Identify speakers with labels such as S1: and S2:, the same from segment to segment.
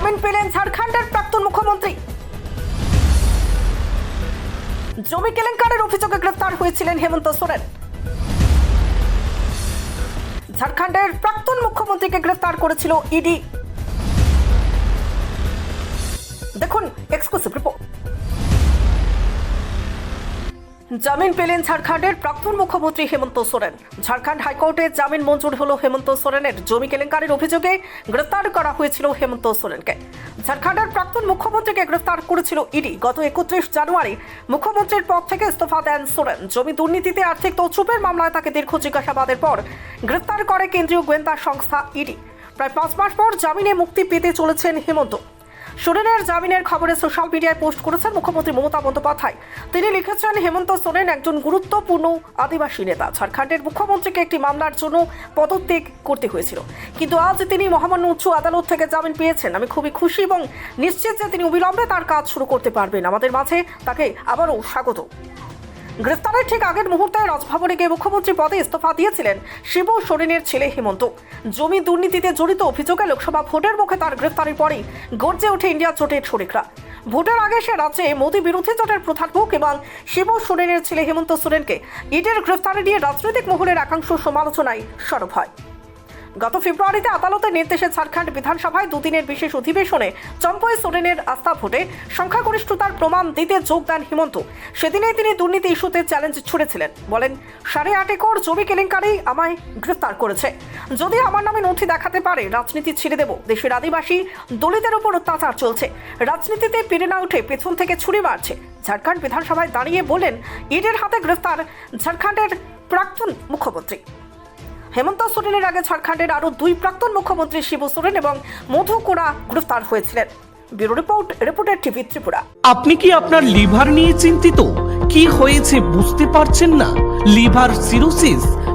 S1: জামিন পেলেন ঝাড়খণ্ডের প্রাক্তন মুখ্যমন্ত্রী। জমি কেলেঙ্কারের অভিযোগে গ্রেফতার হয়েছিলেন হেমন্ত সোরেন। ঝাড়খণ্ডের প্রাক্তন মুখ্যমন্ত্রীকে গ্রেফতার করেছিল ইডি। দেখুন এক্সক্লুসিভ রিপোর্ট জামিন পেলেন ঝাড়খণ্ডের প্রাক্তন মুখ্যমন্ত্রী হেমন্ত সোরেন। ঝাড়খণ্ড হাইকোর্টে জামিন মঞ্জুর হল হেমন্ত সোরেনের। জমি কেলেঙ্কারির অভিযোগে গ্রেফতার করা হয়েছিল হেমন্ত সোরেনকে। ঝাড়খণ্ডের প্রাক্তন মুখ্যমন্ত্রীকে গ্রেফতার করেছিল ইডি। গত একত্রিশ জানুয়ারি মুখ্যমন্ত্রীর পদ থেকে ইস্তফা দেন সোরেন। জমি দুর্নীতিতে আর্থিক তছরূপের মামলায় তাকে দীর্ঘ জিজ্ঞাসাবাদের পর গ্রেফতার করে কেন্দ্রীয় গোয়েন্দা সংস্থা ইডি। প্রায় পাঁচ মাস পর জামিনে মুক্তি পেতে চলেছেন হেমন্ত। সোরেনের জামিনের খবরে সোশ্যাল মিডিয়ায় পোস্ট করেছেন মুখ্যমন্ত্রী মমতা বন্দ্যোপাধ্যায়। তিনি লিখেছেন, হেমন্ত সোরেন একজন গুরুত্বপূর্ণ আদিবাসী নেতা। ঝাড়খণ্ডের মুখ্যমন্ত্রীকে একটি মামলার জন্য পদত্যাগ করতে হয়েছিল। কিন্তু আজ তিনি মহামান্য উচ্চ আদালত থেকে জামিন পেয়েছেন। আমি খুবই খুশি এবং নিশ্চিত যে তিনি অবিলম্বে তার কাজ শুরু করতে পারবেন। আমাদের মাঝে তাকে আবারও স্বাগত গ্রেফতারের ঠিক আগের মুহূর্তে রাজভবনে গিয়ে মুখ্যমন্ত্রী পদে ইস্তফা দিয়েছিলেন শিব সোরেনের ছেলে হেমন্ত। জমি দুর্নীতিতে জড়িত অভিযোগে লোকসভা ভোটের মুখে তার গ্রেফতারের পরেই গর্জে ওঠে ইন্ডিয়া জোটের শরিকরা। ভোটের আগে সে রাজ্যে মোদী বিরোধী জোটের প্রধান মুখ এবং শিব সোরেনের ছেলে হেমন্ত সোরেনকে ইডের গ্রেফতারে নিয়ে রাজনৈতিক মহলের একাংশ সমালোচনায় সরব হয়। গত ফেব্রুয়ারিতে আদালতের নির্দেশে ঝাড়খণ্ড বিধানসভায় দুদিনের বিশেষ অধিবেশনে চম্পই সোরেনের আস্থা ভোটে সংখ্যাগরিষ্ঠতার প্রমাণ দিতে যোগ দেন হিমন্ত। সেদিনেই তিনি দুর্নীতি ইস্যুতে চ্যালেঞ্জ ছুড়েছিলেন। বলেন, সাড়ে আট একর জমি কেলেঙ্কারি আমায় গ্রেফতার করেছে। যদি আমার নামে নথি দেখাতে পারে, রাজনীতি ছেড়ে দেব। দেশের আদিবাসী দলিতের উপর অত্যাচার চলছে। রাজনীতিতে পেরে না উঠে পেছন থেকে ছুরি মারছে। ঝাড়খণ্ড বিধানসভায় দাঁড়িয়ে বললেন ইডের হাতে গ্রেফতার ঝাড়খণ্ডের প্রাক্তন মুখ্যমন্ত্রী। হেমন্ত সোরেনের আগে ঝাড়খণ্ডের আরও দুই প্রাক্তন মুখ্যমন্ত্রী শিবু সোরেন এবং মধু কোড়া গ্রেফতার হয়েছিলেন। Bureau report, reporter TV Tripura.
S2: আপনি কি আপনার লিভার নিয়ে চিন্তিত? কি হয়েছে বুঝতে পারছেন না? Liver cirrhosis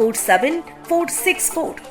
S3: 47464